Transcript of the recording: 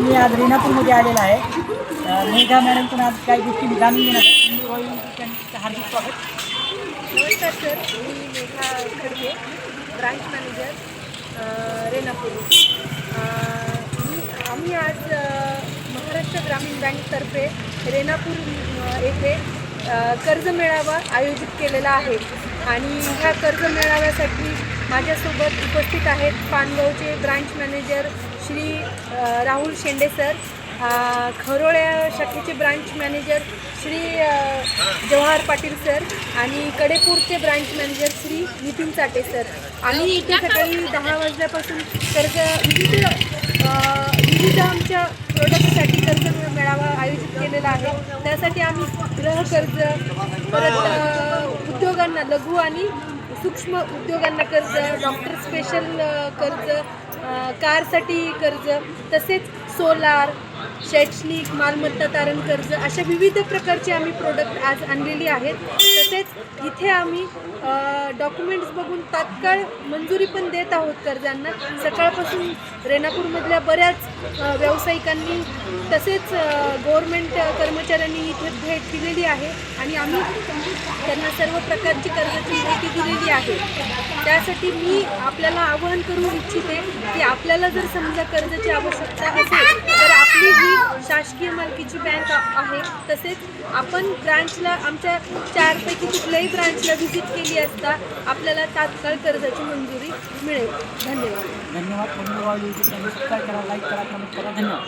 मी आज रेणापूरमध्ये आलेला आहे. मेघा मॅडमकडून आज काही गोष्टी जाणून घेणार आहे मी रॉयल त्यांचं हार्दिक स्वागत. नमस्कार सर मी मेघा खडगे ब्रांच मॅनेजर रेणापूर. मी आम्ही आज महाराष्ट्र ग्रामीण बँकतर्फे रेणापूर येथे कर्ज मेळावा आयोजित केलेला आहे. आणि ह्या कर्ज मेळाव्यासाठी माझ्यासोबत उपस्थित आहेत पानगावचे branch manager Shri Rahul Shende sir खरोळ्या शाखेचे branch manager Shri Jawahar Patil sir आणि कडेपूरचे branch manager Shri Nitin Chate sir. आम्ही इथे सकाळी दहा वाजल्यापासून कर्ज विविध विविध आमच्या प्रोडक्टसाठी कर्ज मेळावा आयोजित केलेला आहे. त्यासाठी आम्ही गृहकर्ज परत अ, उद्योगांना लघु आणि सूक्ष्म उद्योगांना कर्ज डॉक्टर स्पेशल कर्ज कारसाठी कर्ज तसेच सोलार शैक्षणिक मालमत्ता तारण कर्ज अशा विविध प्रकारचे आम्ही प्रोडक्ट आज आणलेली आहेत. तसेच इथे आम्ही डॉक्युमेंट्स बघून तात्काळ मंजुरी पण देत आहोत कर्जांना. सकाळपासून रेणापूरमधल्या बऱ्याच व्यावसायिकांनी तसेच गव्हर्मेंट कर्मचाऱ्यांनी इथे भेट दिलेली आहे आणि आम्ही त्यांना सर्व प्रकारची कर्जाची माहिती दिलेली आहे. त्यासाठी मी आपल्याला आवाहन करू इच्छिते की आपल्याला जर समजा कर्जाची आवश्यकता असेल तर आपली ही शासकीय मालकीची बँक आहे तसेच आपण ब्रांचला आमच्या चारपैकी कुठल्याही ब्रांचला व्हिजिट केली असता आपल्याला तात्काळ कर्जाची मंजुरी मिळेल. धन्यवाद. धन्यवाद. तुम्ही रॉयल चॅनल सबस्क्राईब करा लाईक करा कमेंट करा. धन्यवाद.